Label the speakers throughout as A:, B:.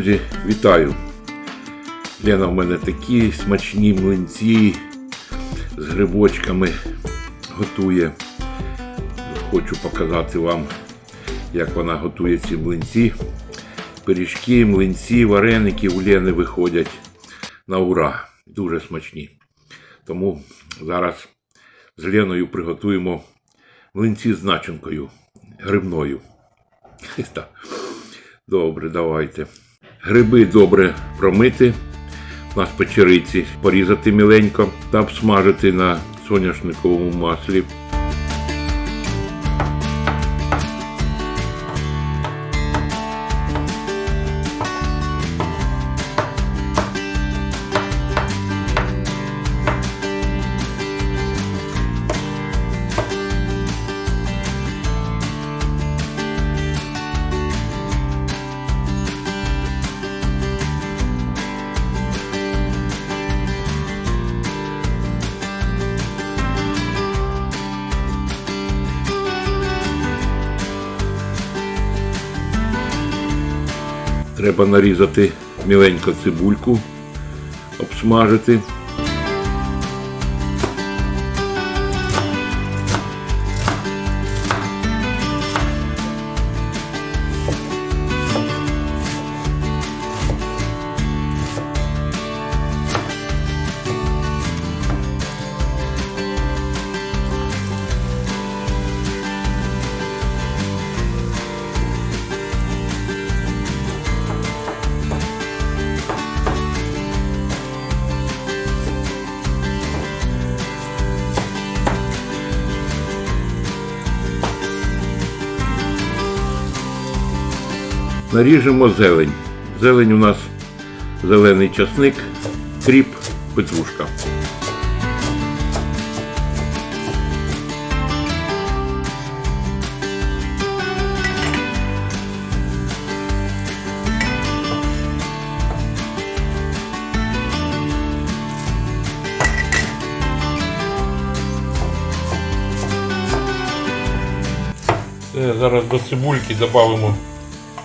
A: Вітаю! Лена в мене такі смачні млинці з грибочками готує. Хочу показати вам, як вона готує ці млинці. Пиріжки, млинці, вареники у Лени виходять на ура. Дуже смачні. Тому зараз з Леною приготуємо млинці з начинкою грибною. Добре, давайте. Гриби добре промити на спечериці порізати міленько та обсмажити на соняшниковому маслі. Треба нарізати міленько цибульку, обсмажити. Наріжемо зелень. Зелень у нас зелений часник, кріп, петрушка. Е, Зараз до цибульки додамо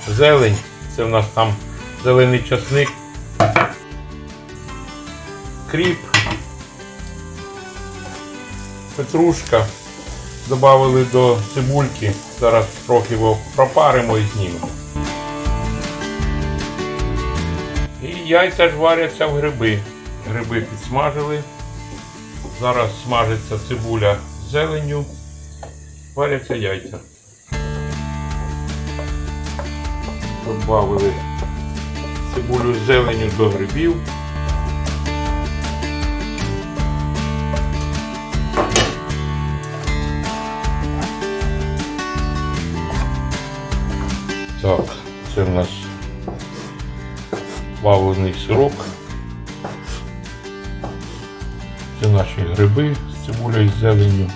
A: зелень. Це в нас там зелений часник, кріп, петрушка. Добавили до цибульки. Зараз трохи його пропаримо і знімемо. І яйця ж варяться в гриби. Гриби підсмажили. Зараз смажиться цибуля з зеленню. Варяться яйця. Добавили цибулю з зеленю до грибів. Так, це в нас плавлений сирок. Це наші гриби з цибулею з зеленю.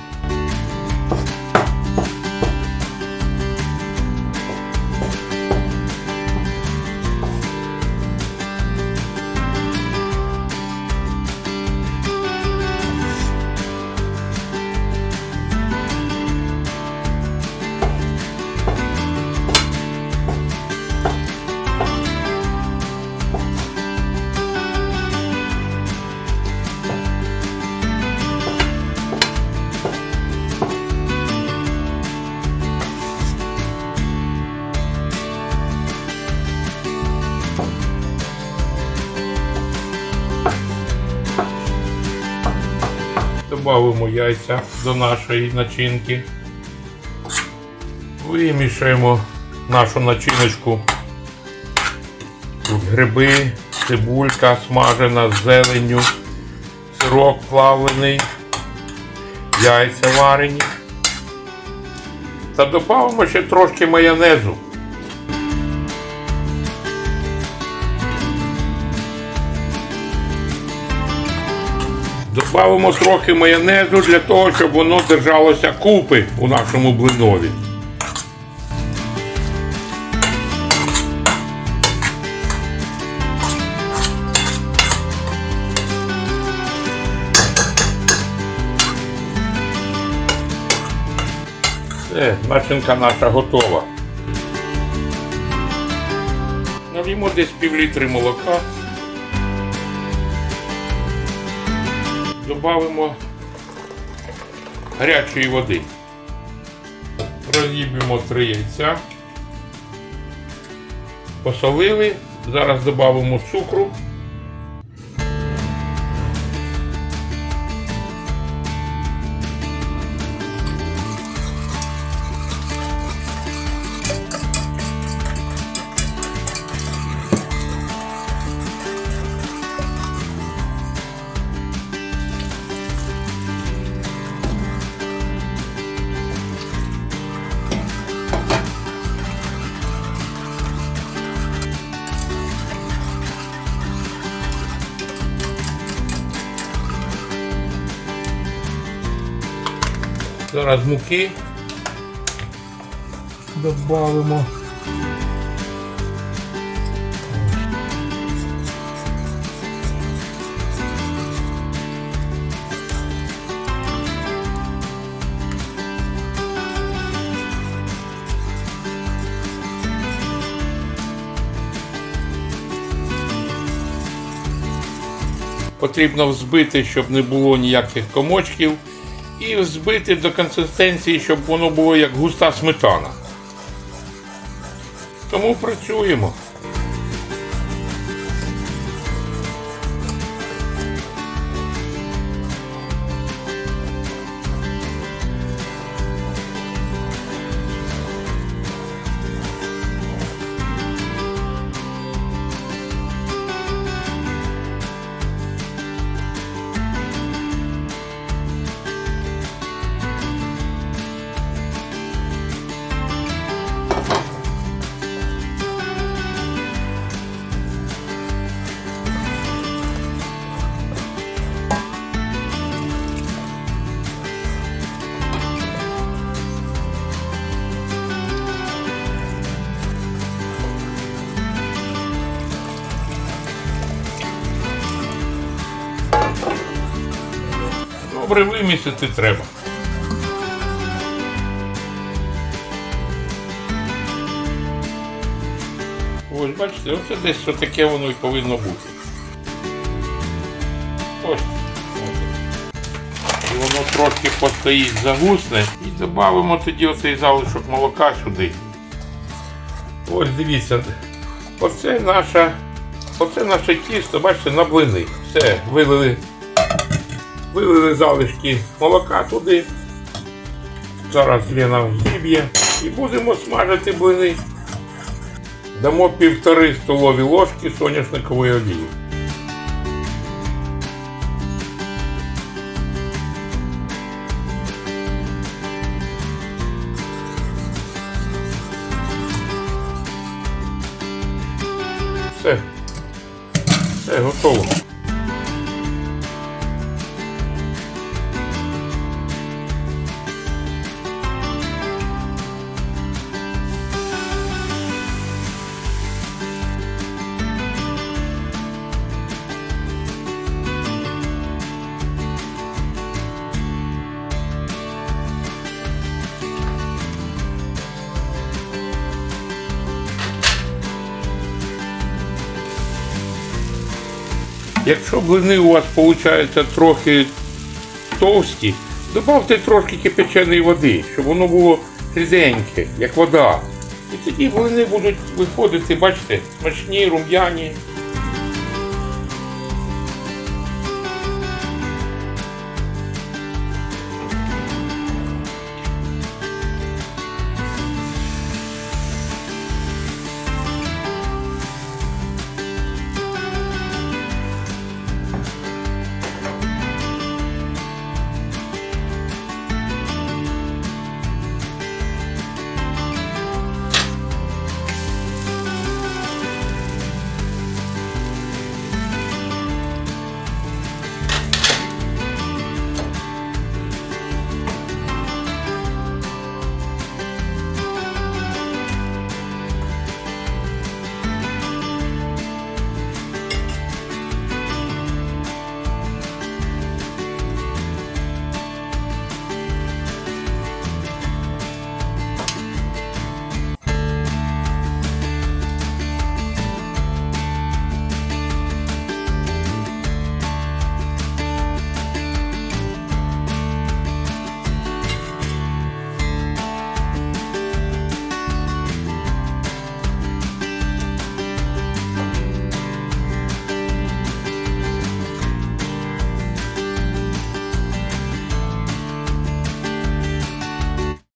A: Добавимо яйця до нашої начинки. Вимішаємо нашу начиночку. Тут гриби, цибулька смажена з зеленню, сирок плавлений, яйця варені. Та додамо ще трошки майонезу. Добавимо трохи майонезу для того, щоб воно держалося купи у нашому блинові. Все, начинка наша готова. Зальємо десь пів літри молока. Добавимо гарячої води. Розіб'ємо три яйця. Посолили. Зараз додамо цукру. Зараз муки додамо. Потрібно взбити, щоб не було ніяких комочків, і взбити до консистенції, щоб воно було як густа сметана. Тому працюємо. Добре вимісити треба. Ось, бачите, оце десь таке воно і повинно бути. Ось. І воно трошки постоїть, загусне. І додамо тоді оцей залишок молока сюди. Ось дивіться. Оце наша, оце наше тісто, бачите, на блини. Все, вилили Вилили залишки молока туди. Зараз Лена зіб'є і будемо смажити блини. Дамо півтори столові ложки соняшникової олії. Все. Все, готово. Якщо блини у вас виходить трохи товсті, додавте трошки кипяченої води, щоб воно було ріденьке, як вода. І тоді блини будуть виходити, бачите, смачні, рум'яні.